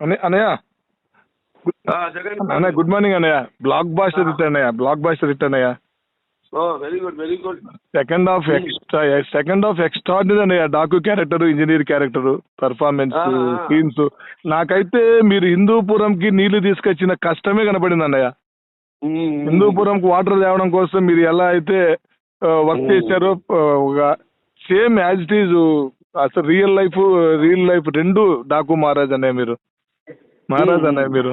అన్నయ్య? అన్నయ్య good morning అన్నయ్య. బ్లాక్ బాస్టర్ హిట్ అన్నయ్య బ్లాక్ బాస్టర్ హిట్ అన్నయ్య ఓ very good very good second half extra second half extraordinary అన్నయ్య. Daaku character engineer character performance. Scenes నాకైతే మీరు హిందూపురంకి నీళ్ళు తీసుకొచ్చిన కష్టమే కనపడింది అన్నయ్య. హిందూపురంకి వాటర్ తేవడం కోసం మీరు ఎలా అయితే వర్క్ మ్మ్. చేశారో సేమ్ యాజ్ ఇట్ ఈజ్ అసలు రియల్ లైఫ్ రియల్ లైఫ్ రెండు డాకు మహారాజ్ అన్నయ్య మీరు. మహారాజ్. అన్నయ్య మీరు.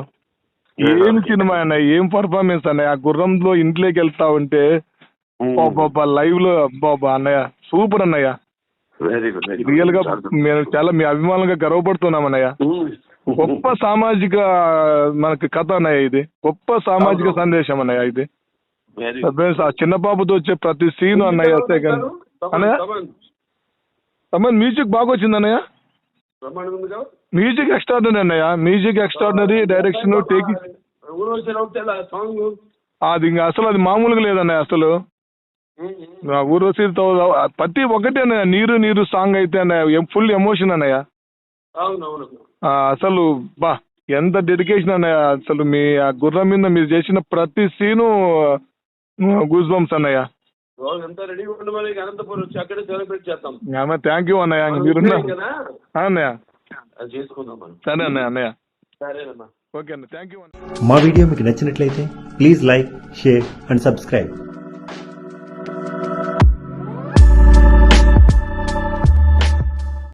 ఏం సినిమా అన్నయ్య ఏం పర్ఫార్మెన్స్ అన్నయ్య? ఆ గుర్రంలో ఇంట్లోకి వెళ్తా ఉంటే అబ్బబ్బా లైవ్లో అబ్బాబా అన్నయ్య సూపర్ అన్నయ్య. వెరీ గుడ్ వెరీ రియల్గా మేము చాలా మీ అభిమానులుగా గర్వపడుతున్నాం అన్నయ్య. గొప్ప సామాజిక మనకి కథ అన్నయ్య ఇది. గొప్ప సామాజిక. సందేశం అన్నయ్య ఇది. ఆ చిన్న పాపతో వచ్చే ప్రతి సీన్ అన్నయ్య సెకండ్ అన్నయ్య? మ్యూజిక్ బాగా వచ్చింది అన్నయ్య? మ్యూజిక్ ఎక్స్ట్రాడినరీ అన్నయ్య. Music extraordinary direction take song అది ఇంకా అసలు అది మామూలుగా లేదన్నయ్య అసలు. ఆ ఊర్వశి తో- ప్రతి ఒక్కటి అన్నయ్య నీరు నీరు సాంగ్ అయితే అన్నయ్య ఫుల్ ఎమోషన్ అన్నయ్య. అసలు బా ఎంత డెడికేషన్ అన్నయ్య. అసలు మీ ఆ గుర్రం మీద మీరు చేసిన ప్రతి సీను గూస్ బంప్స్ అన్నయ్య. థ్యాంక్ యూ అన్నయ్య. ఆ, అన్నయ్య. సరే అన్నయ్య అన్నయ్య. ఓకే అన్న థ్యాంక్ యూ మా వీడియో మీకు నచ్చినట్లయితే please like share and subscribe.